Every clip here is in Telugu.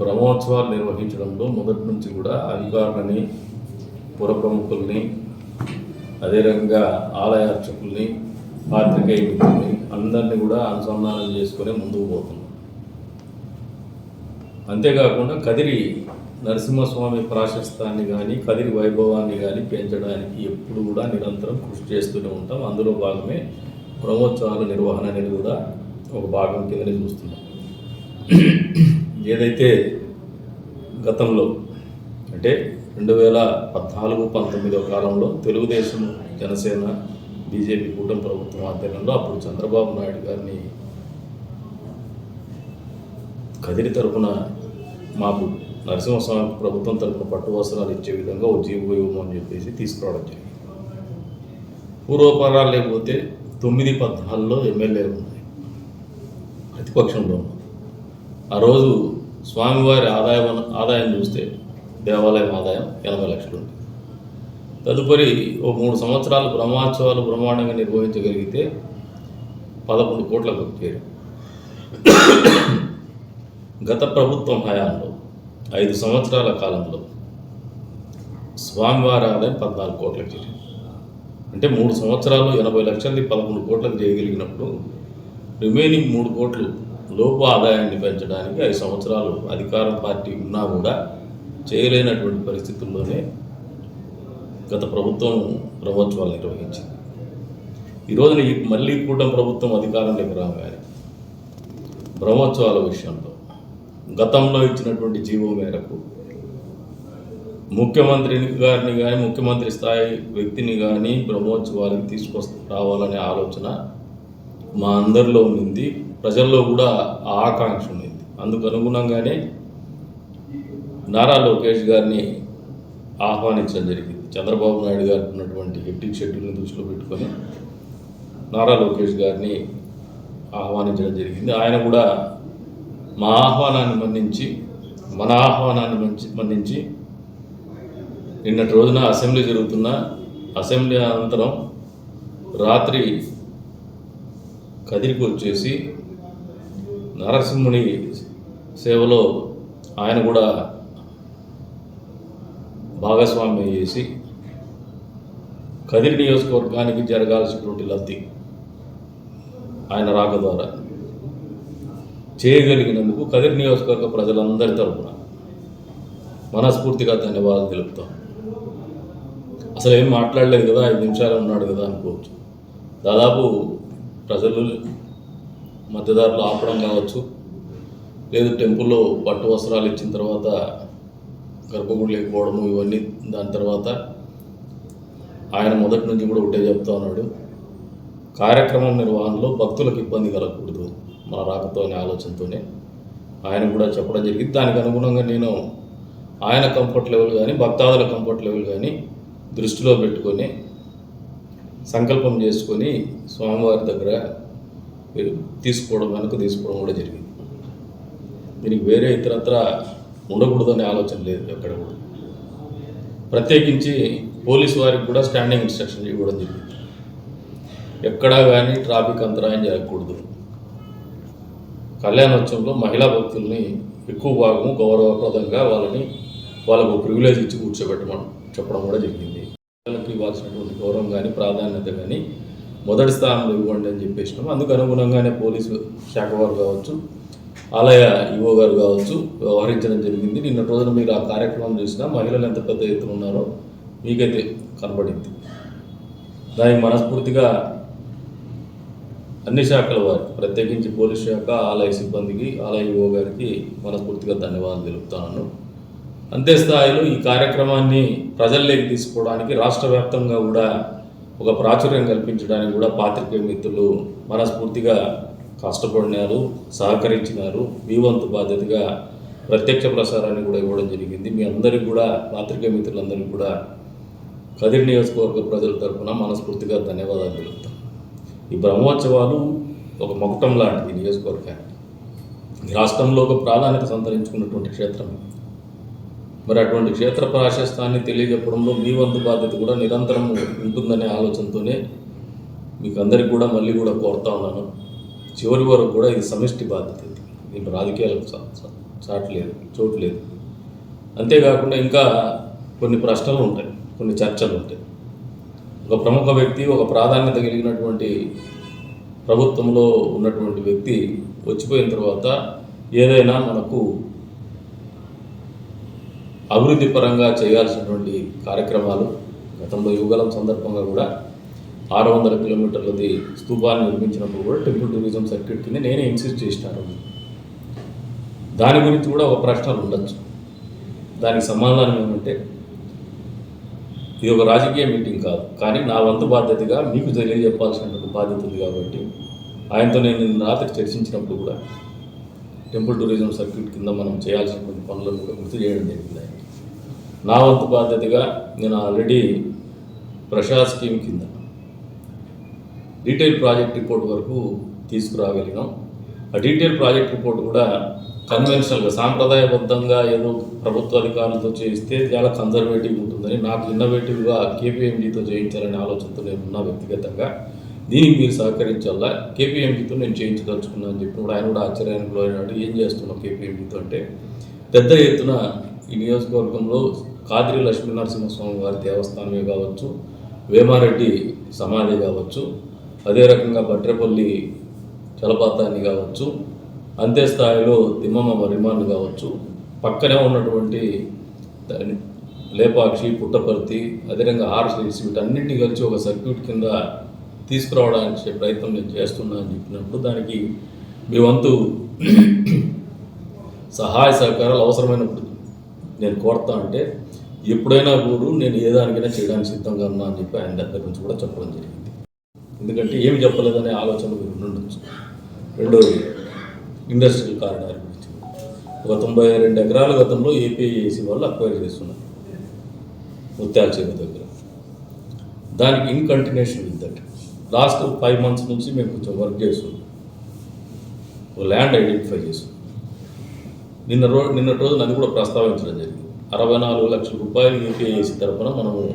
బ్రహ్మోత్సవాలు నిర్వహించడంలో మొదటి నుంచి కూడా అధికారులని పుర ప్రముఖుల్ని ఆలయ అర్చకుల్ని పాత్రికేయ మిత్రుల్ని అందరినీ కూడా అనుసంధానం చేసుకుని ముందుకు పోతున్నాం. అంతేకాకుండా కదిరి నరసింహస్వామి ప్రాశస్తాన్ని కానీ కదిరి వైభవాన్ని కానీ పెంచడానికి ఎప్పుడు కూడా నిరంతరం కృషి చేస్తూనే ఉంటాం. అందులో భాగమే బ్రహ్మోత్సవాల నిర్వహణ అనేది కూడా ఒక భాగం కిందనే చూస్తున్నాం. ఏదైతే గతంలో అంటే రెండు వేల పద్నాలుగు పంతొమ్మిదో కాలంలో తెలుగుదేశం జనసేన బీజేపీ కూటమి ప్రభుత్వం ఆధ్వర్యంలో అప్పుడు చంద్రబాబు నాయుడు గారిని కదిరి తరపున మాకు నరసింహస్వామి ప్రభుత్వం తరపున పట్టు వస్త్రాలు ఇచ్చే విధంగా ఒక జీవో ఇవ్వమని చెప్పేసి తీసుకురావడం జరిగింది. పూర్వపరాలు లేకపోతే తొమ్మిది పద్నాలుగులో ఎమ్మెల్యేలు ఉన్నాయి. ప్రతిపక్షంలో ఆ రోజు స్వామివారి ఆదాయం ఆదాయం చూస్తే దేవాలయం ఆదాయం ఎనభై లక్షలు ఉంది తదుపరి ఓ మూడు సంవత్సరాలు బ్రహ్మోత్సవాలు బ్రహ్మాండంగా నిర్వహించగలిగితే పదకొండు కోట్లకు చేరు గత ప్రభుత్వం హయాంలో ఐదు సంవత్సరాల కాలంలో స్వామివారి ఆదాయం పద్నాలుగు కోట్లకు చేరింది. అంటే మూడు సంవత్సరాలు ఎనభై లక్షలది పదకొండు కోట్లకు చేయగలిగినప్పుడు రిమైనింగ్ మూడు కోట్లు లోపు ఆదాయాన్ని పెంచడానికి ఐదు సంవత్సరాలు అధికార పార్టీ ఉన్నా కూడా చేయలేనటువంటి పరిస్థితుల్లోనే గత ప్రభుత్వం బ్రహ్మోత్సవాలు నిర్వహించింది. ఈరోజు మళ్ళీ కూటమి ప్రభుత్వం అధికారంలోకి రాగానే బ్రహ్మోత్సవాల విషయంలో గతంలో ఇచ్చినటువంటి జీవో మేరకు ముఖ్యమంత్రి గారిని కానీ ముఖ్యమంత్రి స్థాయి వ్యక్తిని కానీ బ్రహ్మోత్సవాలకు తీసుకొస్త రావాలనే ఆలోచన మా అందరిలో ఉంది ప్రజల్లో కూడా ఆ ఆకాంక్ష ఉండింది అందుకు అనుగుణంగానే నారా లోకేష్ గారిని ఆహ్వానించడం జరిగింది. చంద్రబాబు నాయుడు గారు ఉన్నటువంటి హెట్టిక్ షెడ్యూల్ని దృష్టిలో పెట్టుకొని నారా లోకేష్ గారిని ఆహ్వానించడం జరిగింది. ఆయన కూడా మా ఆహ్వానాన్ని మన్నించి మన ఆహ్వానాన్ని మంచి మన్నించి నిన్నటి రోజున అసెంబ్లీ జరుగుతున్న అసెంబ్లీ అనంతరం రాత్రి కదిరికి వచ్చేసి నరసింహుని సేవలో ఆయన కూడా భాగస్వామ్యం చేసి కదిరి నియోజకవర్గానికి జరగాల్సినటువంటి లబ్ధి ఆయన రాక ద్వారా చేయగలిగినందుకు కదిరి నియోజకవర్గ ప్రజలందరి తరపున మనస్ఫూర్తిగా ధన్యవాదాలు తెలుపుతాం. అసలు ఏం మాట్లాడలేదు కదా ఐదు నిమిషాలు ఉన్నాడు కదా అనుకోవచ్చు. దాదాపు ప్రజలు మధ్యదారులు ఆపడం కావచ్చు లేదు టెంపుల్లో పట్టు వస్త్రాలు ఇచ్చిన తర్వాత గర్భగుడి లేకపోవడము ఇవన్నీ దాని తర్వాత ఆయన మొదటి నుంచి కూడా ఒకటే చెప్తా ఉన్నాడు. కార్యక్రమం నిర్వహణలో భక్తులకు ఇబ్బంది కలగకూడదు మన రాకతో అనే ఆలోచనతోనే. ఆయన కూడా చెప్పడం జరిగింది. దానికి అనుగుణంగా నేను ఆయన కంఫర్ట్ లెవెల్ కానీ భక్తాదుల కంఫర్ట్ లెవెల్ కానీ దృష్టిలో పెట్టుకొని సంకల్పం చేసుకొని స్వామివారి దగ్గర తీసుకోవడం వెనక తీసుకోవడం కూడా జరిగింది. దీనికి వేరే ఇతరత్ర ఉండకూడదనే ఆలోచన లేదు ఎక్కడ కూడా. ప్రత్యేకించి పోలీసు వారికి కూడా స్టాండింగ్ ఇన్స్ట్రక్షన్ ఇవ్వడం జరిగింది. ఎక్కడా కానీ ట్రాఫిక్ అంతరాయం జరగకూడదు. కళ్యాణోత్సవంలో మహిళా భక్తుల్ని ఎక్కువ భాగము గౌరవప్రదంగా వాళ్ళని వాళ్ళకు ప్రివిలేజ్ ఇచ్చి కూర్చోబెట్టమని చెప్పడం కూడా జరిగింది. పిల్లలకు ఇవ్వాల్సినటువంటి గౌరవం కానీ ప్రాధాన్యత కానీ మొదటి స్థానంలో ఇవ్వండి అని చెప్పేసినాం. అందుకు అనుగుణంగానే పోలీసు శాఖ వారు కావచ్చు ఆలయ ఈవో గారు కావచ్చు వ్యవహరించడం జరిగింది. నిన్న రోజున మీరు ఆ కార్యక్రమం చూసినా మహిళలు ఎంత పెద్ద ఎత్తున ఉన్నారో మీకైతే కనబడింది. దానికి మనస్ఫూర్తిగా అన్ని శాఖల వారు ప్రత్యేకించి పోలీస్ శాఖ ఆలయ సిబ్బందికి ఆలయ ఈవో గారికి మనస్ఫూర్తిగా ధన్యవాదాలు తెలుపుతాను. అంతే స్థాయిలో ఈ కార్యక్రమాన్ని ప్రజల్లోకి తీసుకోవడానికి రాష్ట్ర వ్యాప్తంగా కూడా ఒక ప్రాచుర్యం కల్పించడానికి కూడా పాత్రికేయ మిత్రులు మనస్ఫూర్తిగా కష్టపడినారు సహకరించినారు. మీ వంతు బాధ్యతగా ప్రత్యక్ష ప్రసారాన్ని కూడా ఇవ్వడం జరిగింది. మీ అందరికీ కూడా పాత్రికేయ మిత్రులందరికీ కూడా కదిరి నియోజకవర్గ ప్రజల తరపున మనస్ఫూర్తిగా ధన్యవాదాలు తెలుపుతాం. ఈ బ్రహ్మోత్సవాలు ఒక మొకటం లాంటిది ఈ నియోజకవర్గానికి. ఈ రాష్ట్రంలో ఒక ప్రాధాన్యత సంతరించుకున్నటువంటి క్షేత్రం. మరి అటువంటి క్షేత్ర ప్రాశస్తాన్ని తెలియజెప్పడంలో మీ వంతు బాధ్యత కూడా నిరంతరం ఉంటుందనే ఆలోచనతోనే మీకు అందరికి కూడా మళ్ళీ కూడా కోరుతా ఉన్నాను. చివరి వరకు కూడా ఇది సమిష్టి బాధ్యత ఇది. దీంట్లో రాజకీయాలకు చాట్లేదు చోటు లేదు. అంతేకాకుండా ఇంకా కొన్ని ప్రశ్నలు ఉంటాయి కొన్ని చర్చలు ఉంటాయి. ఒక ప్రముఖ వ్యక్తి ఒక ప్రాధాన్యత కలిగినటువంటి ప్రభుత్వంలో ఉన్నటువంటి వ్యక్తి వచ్చిపోయిన తర్వాత ఏదైనా మనకు అభివృద్ధి పరంగా చేయాల్సినటువంటి కార్యక్రమాలు గతంలో యువగలం సందర్భంగా కూడా ఆరు వందల కిలోమీటర్లది స్తూపాన్ని నిర్మించినప్పుడు కూడా టెంపుల్ టూరిజం సర్క్యూట్ కింద నేనే ఇన్సిస్ట్ చేసినాను. దాని గురించి కూడా ఒక ప్రశ్నలు ఉండొచ్చు. దానికి సమాధానం ఏమంటే ఇది ఒక రాజకీయ మీటింగ్ కాదు కానీ నా వంతు బాధ్యతగా మీకు తెలియజెప్పాల్సినటువంటి బాధ్యత ఉంది కాబట్టి ఆయనతో నేను రాత్రి చర్చించినప్పుడు కూడా టెంపుల్ టూరిజం సర్క్యూట్ కింద మనం చేయాల్సినటువంటి పనులను కూడా గుర్తు చేయడం జరిగింది. నా వంతు బాధ్యతగా నేను ఆల్రెడీ ప్రసాద్ స్కీమ్ కింద డీటెయిల్ ప్రాజెక్ట్ రిపోర్ట్ వరకు తీసుకురాగలిగాం. ఆ డీటెయిల్ ప్రాజెక్ట్ రిపోర్ట్ కూడా కన్వెన్షనల్గా సాంప్రదాయబద్ధంగా ఏదో ప్రభుత్వ అధికారులతో చేయిస్తే చాలా కన్జర్వేటివ్ ఉంటుందని నాకు ఇన్నోవేటివ్గా కేపీఎంజీతో చేయించాలనే ఆలోచనతో నేను ఉన్నా వ్యక్తిగతంగా. దీనికి మీరు సహకరించాలా? కేపీఎంజీతో నేను చేయించదలుచుకున్నాను అని చెప్పినప్పుడు ఆయన కూడా ఆశ్చర్యానికి లోనైనాడు ఏం చేస్తున్నావు కేపీఎంజీతో అంటే? పెద్ద ఎత్తున ఈ నియోజకవర్గంలో కాదిరి లక్ష్మీ నరసింహస్వామి వారి దేవస్థానమే కావచ్చు వేమారెడ్డి సమాధి కావచ్చు అదే రకంగా భట్రేపల్లి జలపాతాన్ని కావచ్చు అంతే స్థాయిలో తిమ్మమ్మ మరిమాన్ని కావచ్చు పక్కనే ఉన్నటువంటి దాని లేపాక్షి పుట్టపర్తి అదేవిధంగా ఆర్సీసీ వీటన్నింటినీ కలిసి ఒక సర్క్యూట్ కింద తీసుకురావడానికి ప్రయత్నం నేను చేస్తున్నా అని చెప్పినప్పుడు దానికి మీ వంతు సహాయ సహకారాలు అవసరమైనప్పుడు నేను కోరుతా అంటే ఎప్పుడైనా కూడా నేను ఏ దానికైనా చేయడానికి సిద్ధంగా ఉన్నా అని చెప్పి ఆయన దగ్గర నుంచి కూడా చెప్పడం జరిగింది. ఎందుకంటే ఏమి చెప్పలేదనే ఆలోచన మీరు ఉండొచ్చు రెండోది ఇండస్ట్రియల్ కారిడార్ గురించి. ఒక తొంభై రెండు ఎకరాల గతంలో ఏపీఏసీ వాళ్ళు అక్వైర్ చేస్తున్నారు. ముత్యాల చెరువు దగ్గర. దానికి in continuation with that last five months నుంచి మేము కొంచెం వర్క్ చేస్తున్నాం. ఒక ల్యాండ్ ఐడెంటిఫై చేస్తున్నాం. నిన్న రో నిన్న రోజున అది కూడా ప్రస్తావించడం జరిగింది. అరవై నాలుగు లక్షల రూపాయలు యూపీఐసి తరఫున మనము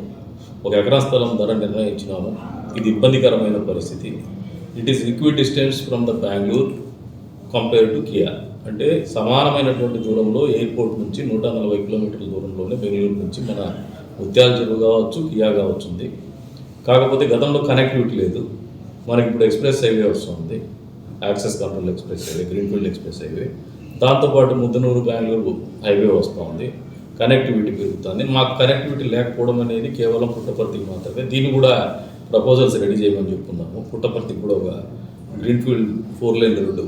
ఒక ఎకరా స్థలం ధర నిర్ణయించినాము. ఇది ఇబ్బందికరమైన పరిస్థితి. It is equidistance from the Bengaluru compare to Kia అంటే సమానమైనటువంటి దూరంలో ఎయిర్పోర్ట్ నుంచి నూట నలభై కిలోమీటర్ల దూరంలోనే బెంగళూరు నుంచి మన ముత్యాల చెరువు కావచ్చు కియా కావచ్చు ఉంది. కాకపోతే గతంలో కనెక్టివిటీ లేదు. మనకి ఇప్పుడు ఎక్స్ప్రెస్ హైవే వస్తుంది. Access control express highway greenfield express highway. దాంతోపాటు ముద్దనూరు బెంగళూరు హైవే వస్తుంది కనెక్టివిటీ పెరుగుతుంది. మాకు కనెక్టివిటీ లేకపోవడం అనేది కేవలం పుట్టపర్తికి మాత్రమే. దీన్ని కూడా ప్రపోజల్స్ రెడీ చేయమని చెప్పుకున్నాము. పుట్టపర్తికి కూడా ఒక greenfield four lane road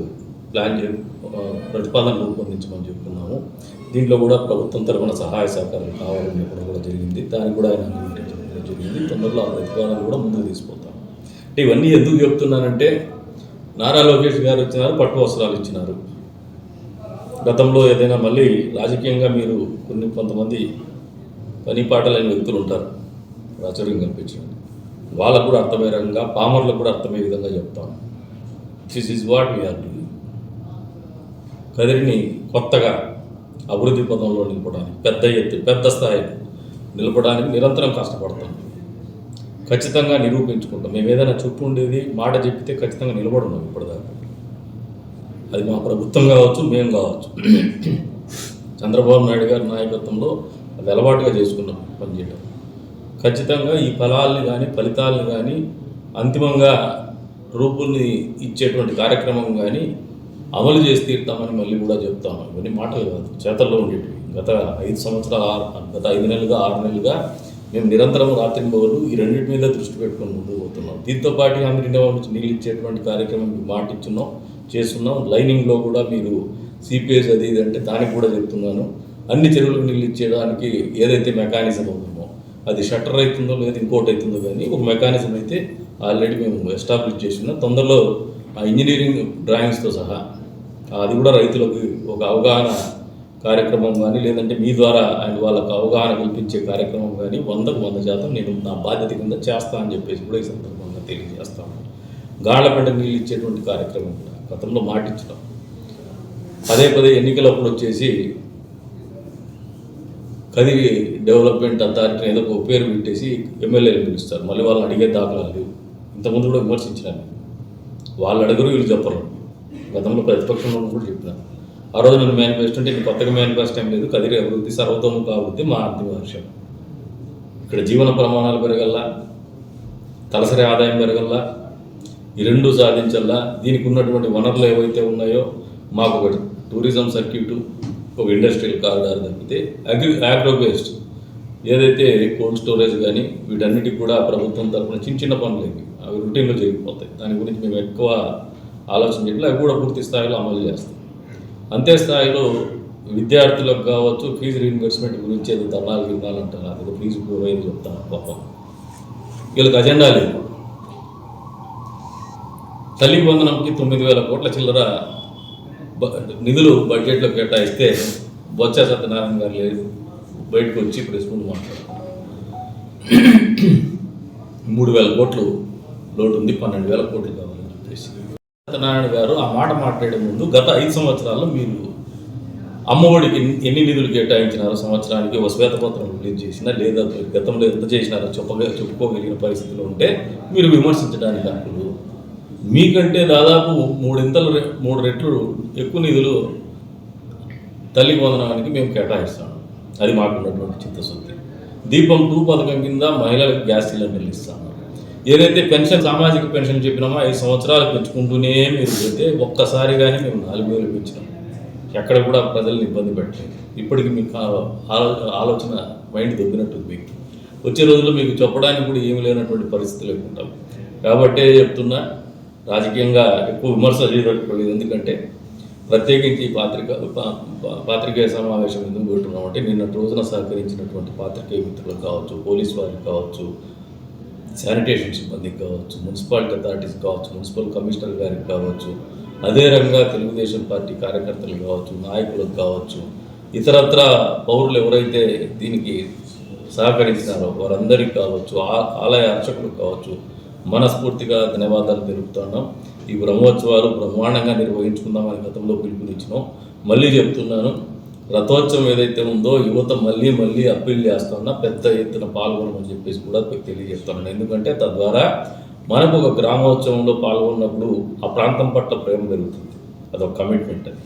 plan చే ప్రతిపాదన రూపొందించమని చెప్పుకున్నాము. దీంట్లో కూడా ప్రభుత్వం తరఫున సహాయ సహకారం కావాలని చెప్పడం కూడా జరిగింది. దానికి కూడా ఆయన అంగీకరించడం జరిగింది. తొందరలో ఆ ప్రతిపాదన కూడా ముందుకు తీసుకుపోతాం. అంటే ఇవన్నీ ఎందుకు చెప్తున్నానంటే నారా లోకేష్ గారు వచ్చినారు పట్టు వస్త్రాలు ఇచ్చినారు. గతంలో ఏదైనా మళ్ళీ రాజకీయంగా మీరు కొన్ని కొంతమంది పని పాటలైన వ్యక్తులు ఉంటారు ప్రాచుర్యం కల్పించండి. వాళ్ళకు కూడా అర్థమయ్యే రకంగా పామర్లకు కూడా అర్థమయ్యే విధంగా చెప్తాం. This is what we are doing కదిరిని కొత్తగా అభివృద్ధి పదంలో నిలపడానికి పెద్ద ఎత్తు పెద్ద స్థాయి నిలపడానికి నిరంతరం కష్టపడతాం. ఖచ్చితంగా నిరూపించుకుంటాం. మేము ఏదైనా చుట్టూ ఉండేది మాట చెప్తే ఖచ్చితంగా నిలబడున్నాం ఇప్పటిదాకా. అది మా ప్రభుత్వం కావచ్చు మేము కావచ్చు. చంద్రబాబు నాయుడు గారి నాయకత్వంలో అది అలవాటుగా చేసుకున్నాం పనిచేయడం ఖచ్చితంగా ఈ ఫలాల్ని కానీ ఫలితాలను కానీ అంతిమంగా రూపుల్ని ఇచ్చేటువంటి కార్యక్రమం కానీ అమలు చేసి తీరుతామని మళ్ళీ కూడా చెప్తాను ఇవన్నీ మాటలు కాదు చేతల్లో ఉండేటివి. గత ఐదు సంవత్సరాల ఆరు గత ఐదు నెలలుగా ఆరు నెలలుగా మేము నిరంతరం రాత్రి బదులు ఈ రెండింటి మీద దృష్టి పెట్టుకొని ముందుకు పోతున్నాం. దీంతో పాటు అందరి నుంచి నీళ్ళు ఇచ్చేటువంటి కార్యక్రమం మాట ఇచ్చున్నాం చేస్తున్నాం లైనింగ్లో కూడా మీరు సిపిఎస్ అది ఇది అంటే దానికి కూడా చెప్తున్నాను. అన్ని చెరువులకు నీళ్ళు ఇచ్చేయడానికి ఏదైతే మెకానిజం ఉందో అది షట్టర్ అవుతుందో లేదా ఇంకోటి అవుతుందో కానీ ఒక మెకానిజం అయితే ఆల్రెడీ మేము ఎస్టాబ్లిష్ చేసినాం. తొందరలో ఆ ఇంజనీరింగ్ డ్రాయింగ్స్తో సహా అది కూడా రైతులకు ఒక అవగాహన కార్యక్రమం కానీ లేదంటే మీ ద్వారా ఆయన వాళ్ళకు అవగాహన కల్పించే కార్యక్రమం కానీ వందకు వంద శాతం నేను నా బాధ్యత కింద చేస్తా అని చెప్పేసి కూడా ఈ సందర్భంగా తెలియజేస్తాను. గాళ్ళపంట నీళ్ళు ఇచ్చేటువంటి కార్యక్రమం కూడా. గతంలో మాటించడం పదే పదే ఎన్నికలప్పుడు వచ్చేసి కది డెవలప్మెంట్ అథారిటీ ఏదో ఒక పేరు పెట్టేసి ఎమ్మెల్యేలు పిలుస్తారు. మళ్ళీ వాళ్ళని అడిగే దాఖలాలు లేవు. ఇంతకుముందు కూడా విమర్శించినాను. వాళ్ళు అడుగురు వీళ్ళు చెప్పరు. గతంలో ప్రతిపక్షంలో కూడా చెప్పినాను. ఆ రోజు నేను మేనిఫెస్టో అంటే నేను కొత్తగా మేనిఫెస్టో ఏం లేదు. కదిరి అభివృద్ధి సర్వతోముఖ అభివృద్ధి మా అంతిమ లక్ష్యం ఇక్కడ జీవన ప్రమాణాలు పెరగల్లా తలసరి ఆదాయం పెరగల్లా ఈ రెండు సాధించల్లా దీనికి ఉన్నటువంటి వనరులు ఏవైతే ఉన్నాయో మాకు ఒకటి టూరిజం సర్క్యూట్ ఒక ఇండస్ట్రియల్ కారిడార్ తప్పితే అగ్రి ఆగ్రో బేస్డ్ ఏదైతే కోల్డ్ స్టోరేజ్ కానీ వీటన్నిటికి కూడా ప్రభుత్వం తరఫున చిన్న చిన్న పనులు. ఇవి అవి రొటీన్లో జరిగిపోతాయి. దాని గురించి మేము ఎక్కువ ఆలోచన చేయట్లేదు. అవి కూడా పూర్తి స్థాయిలో అమలు చేస్తాం. అంతే స్థాయిలో విద్యార్థులకు కావచ్చు ఫీజు రీఇన్వెస్ట్మెంట్ గురించి ఏదో ధర్నాలు గిర్నాలు అంటారు అది ఫీజు పూర్వైంది చెప్తాను. పాపం. వీళ్ళకి అజెండా లేదు. తల్లి వందనంకి తొమ్మిది వేల కోట్ల చిల్లర బ- నిధులు బడ్జెట్లో కేటాయిస్తే బొత్స సత్యనారాయణ గారు లేదు బయటకు వచ్చి ప్రెస్ ముందు మాట్లాడారు మూడు వేల కోట్లు లోటు ఉంది పన్నెండు వేల కోట్లు కావాలని చెప్పేసి. సత్యనారాయణ గారు ఆ మాట మాట్లాడే ముందు గత ఐదు సంవత్సరాల్లో మీరు అమ్మఒడికి ఎన్ని నిధులు కేటాయించినారో సంవత్సరానికి ఒక శ్వేతపత్రం రిలీజ్ చేసినా లేదా గతంలో ఎంత చేసినారో చెప్పగ చెప్పుకోగలిగిన పరిస్థితిలో ఉంటే మీరు విమర్శించడానికి హక్కులు మీకంటే దాదాపు మూడింతలు మూడు రెట్లు ఎక్కువ నిధులు తల్లి వందనానికి మేము కేటాయిస్తాం. అది మాకు ఉన్నటువంటి చిత్తశుద్ధి. దీపం టూ పథకం కింద మహిళలకు గ్యాస్ సిలిండర్లు ఇస్తాం. ఏదైతే పెన్షన్ సామాజిక పెన్షన్ చెప్పినామో ఐదు సంవత్సరాలు పెంచుకుంటూనే మీరు పోతే ఒక్కసారిగానే మేము నాలుగు వేలు పెంచినాం ఎక్కడ కూడా ప్రజల్ని ఇబ్బంది పెట్టలేదు. ఇప్పటికి మీకు ఆ- ఆలో- ఆలోచన మైండ్ దొబ్బినట్టుంది మీకు. వచ్చే రోజుల్లో మీకు చెప్పడానికి కూడా ఏమి లేనటువంటి పరిస్థితులు ఉంటాం. కాబట్టే చెప్తున్నా రాజకీయంగా ఎక్కువ విమర్శలు చేయబట్టుకోలేదు ఎందుకంటే ప్రత్యేకించి ఈ పాత్రిక పాత్రికేయ సమావేశం ఎందుకు పెట్టున్నాం అంటే నిన్నటి రోజున సహకరించినటువంటి పాత్రికేయ మిత్రులకు కావచ్చు పోలీస్ వారికి కావచ్చు శానిటేషన్ సిబ్బందికి కావచ్చు మున్సిపాలిటీ అథారిటీస్ కావచ్చు మున్సిపల్ కమిషనర్ గారికి కావచ్చు అదే రకంగా తెలుగుదేశం పార్టీ కార్యకర్తలు కావచ్చు నాయకులకు కావచ్చు ఇతరత్ర పౌరులు ఎవరైతే దీనికి సహకరించినారో వారందరికీ కావచ్చు ఆ- ఆలయ అర్చకులకు కావచ్చు మనస్ఫూర్తిగా ధన్యవాదాలు తెలుపుతున్నాం ఈ బ్రహ్మోత్సవాలు బ్రహ్మాండంగా నిర్వహించుకుందామని గతంలో పిలుపునిచ్చినాం. మళ్ళీ చెప్తున్నాను రథోత్సవం ఏదైతే ఉందో యువత మళ్ళీ మళ్ళీ అప్పీల్ చేస్తున్నా పెద్ద ఎత్తున పాల్గొనమని చెప్పేసి కూడా తెలియజేస్తున్నాను ఎందుకంటే తద్వారా మనకు ఒక గ్రామోత్సవంలో పాల్గొన్నప్పుడు ఆ ప్రాంతం పట్ల ప్రేమ పెరుగుతుంది. అదొక కమిట్మెంట్ అది.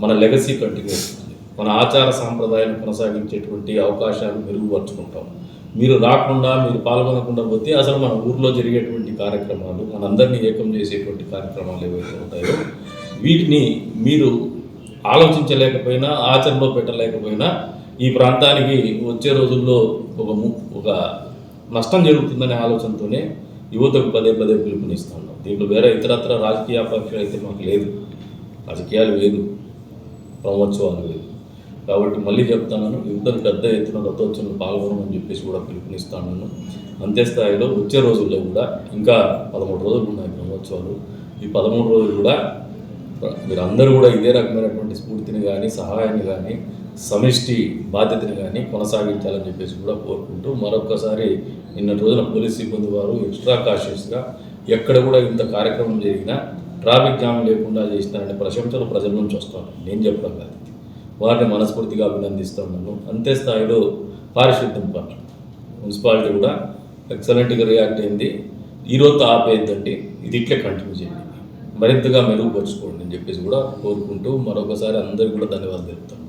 మన లెగసీ కంటిన్యూ అవుతుంది మన ఆచార సాంప్రదాయాలు కొనసాగించేటువంటి అవకాశాలు మెరుగుపరుచుకుంటాం. మీరు రాకుండా మీరు పాల్గొనకుండా పోతే అసలు మన ఊర్లో జరిగేటువంటి కార్యక్రమాలు మనందరినీ ఏకం చేసేటువంటి కార్యక్రమాలు ఏవైతే ఉంటాయో వీటిని మీరు ఆలోచించలేకపోయినా ఆచరణలో పెట్టలేకపోయినా ఈ ప్రాంతానికి వచ్చే రోజుల్లో ఒక ఒక నష్టం జరుగుతుందనే ఆలోచనతోనే యువతకు పదే పదే పిలుపునిస్తున్నాం దీంట్లో వేరే ఇతరత్ర రాజకీయ పక్షం అయితే మాకు లేదు. రాజకీయాలు లేదు బ్రహ్మోత్సవాలు లేదు కాబట్టి మళ్ళీ చెప్తాను యువతను పెద్ద ఎత్తున రథోత్సవం పాల్గొనమని చెప్పేసి కూడా పిలుపునిస్తాను అంతే స్థాయిలో వచ్చే రోజుల్లో కూడా ఇంకా పదమూడు రోజులు ఉన్నాయి బ్రహ్మోత్సవాలు. ఈ పదమూడు రోజులు కూడా మీరందరూ కూడా ఇదే రకమైనటువంటి స్ఫూర్తిని కానీ సహాయాన్ని కానీ సమిష్టి బాధ్యతని కానీ కొనసాగించాలని చెప్పేసి కూడా కోరుకుంటూ మరొకసారి నిన్నటి రోజున పోలీస్ సిబ్బంది వారు ఎక్స్ట్రా కాషియస్గా ఎక్కడ కూడా ఇంత కార్యక్రమం జరిగినా ట్రాఫిక్ జామ్ లేకుండా చేసినారనే ప్రశంసలు ప్రజల నుంచి వస్తాను. నేను చెప్పడం కాదు. వారిని మనస్ఫూర్తిగా అభినందిస్తున్నాను అంతే స్థాయిలో పారిశుద్ధ్యం పట్ల. మున్సిపాలిటీ కూడా ఎక్సలెంట్గా రియాక్ట్ అయింది. ఈ రోజు ఆపేద్దండి. ఇది ఇట్లే కంటిన్యూ చేయండి. మరింతగా మెరుగుపరుచుకోండి అని చెప్పేసి కూడా కోరుకుంటూ మరొకసారి అందరికీ కూడా ధన్యవాదాలు తెలుపుతాను.